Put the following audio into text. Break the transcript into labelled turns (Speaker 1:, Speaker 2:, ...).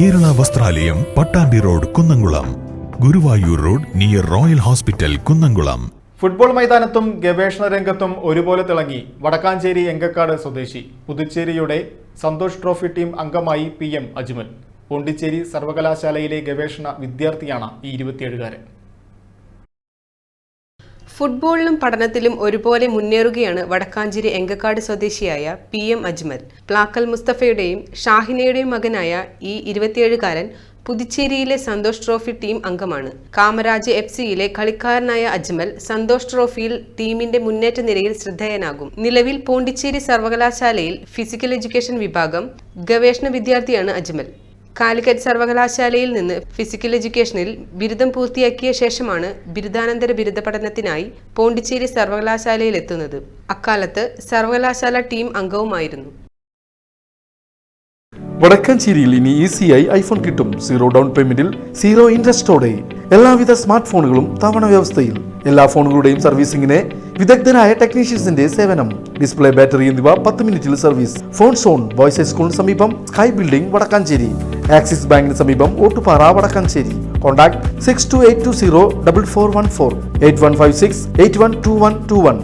Speaker 1: Kerala Vasthralayam Pattambi road Kunnamkulam. Guruvayur road near royal hospital Kunnamkulam.
Speaker 2: Football മൈതാനത്തും ഗവേഷണ രംഗത്തും ഒരുപോലെ തിളങ്ങി വടക്കാഞ്ചേരി എങ്കക്കാട് സ്വദേശി പുതുച്ചേരിയുടെ സന്തോഷ് ട്രോഫി ടീം അംഗമായി പി എം അജ്മൽ. പോണ്ടിച്ചേരി സർവകലാശാലയിലെ ഗവേഷണ വിദ്യാർത്ഥിയാണ് ഈ ഇരുപത്തിയേഴുകാരൻ.
Speaker 3: ഫുട്ബോളിലും പഠനത്തിലും ഒരുപോലെ മുന്നേറുകയാണ് വടക്കാഞ്ചേരി എങ്കക്കാട് സ്വദേശിയായ പി എം അജ്മൽ. പ്ലാക്കൽ മുസ്തഫയുടെയും ഷാഹിനയുടെയും മകനായ ഈ ഇരുപത്തിയേഴുകാരൻ പുതുച്ചേരിയിലെ സന്തോഷ് ട്രോഫി ടീം അംഗമാണ്. കാമരാജ് എഫ് സിയിലെ കളിക്കാരനായ അജ്മൽ സന്തോഷ് ട്രോഫിയിൽ ടീമിന്റെ മുന്നേറ്റ നിരയിൽ ശ്രദ്ധേയനാകും. നിലവിൽ പോണ്ടിച്ചേരി സർവകലാശാലയിൽ ഫിസിക്കൽ എഡ്യൂക്കേഷൻ വിഭാഗം ഗവേഷണ വിദ്യാർത്ഥിയാണ് അജ്മൽ. കാലിക്കറ്റ് സർവകലാശാലയിൽ നിന്ന് ഫിസിക്കൽ എഡ്യൂക്കേഷനിൽ ബിരുദം പൂർത്തിയാക്കിയ ശേഷമാണ് ബിരുദാനന്തര ബിരുദ പഠനത്തിനായി പോണ്ടിച്ചേരി സർവകലാശാലയിൽ എത്തുന്നത്. അക്കാലത്ത് സർവകലാശാല ടീം അംഗവുമായിരുന്നു.
Speaker 4: വടക്കാഞ്ചേരിയിൽ ഇനി ഈസിയായി ഐഫോൺ കിട്ടും. സീറോ ഡൗൺ പേയ്മെന്റിൽ സീറോ ഇൻട്രസ്റ്റോടെ എല്ലാവിധ സ്മാർട്ട് ഫോണുകളും തവണ വ്യവസ്ഥയിൽ. എല്ലാ ഫോണുകളുടെയും സർവീസിംഗിന് വിദഗ്ധരായ ടെക്നീഷ്യൻസിന്റെ സേവനം. ഡിസ്പ്ലേ ബാറ്ററി എന്നിവ പത്ത് മിനിറ്റിൽ സർവീസ് ഫോൺ സോൺ ബോയ്സ് ഹൈസ്കൂളിന് സമീപം സ്കൈ ബിൽഡിംഗ് വടക്കാഞ്ചേരി. ആക്സിസ് ബാങ്കിന് സമീപം Ottupara Vadakkanchery. Contact six two eight two zero double four one four eight one five six eight one two one two one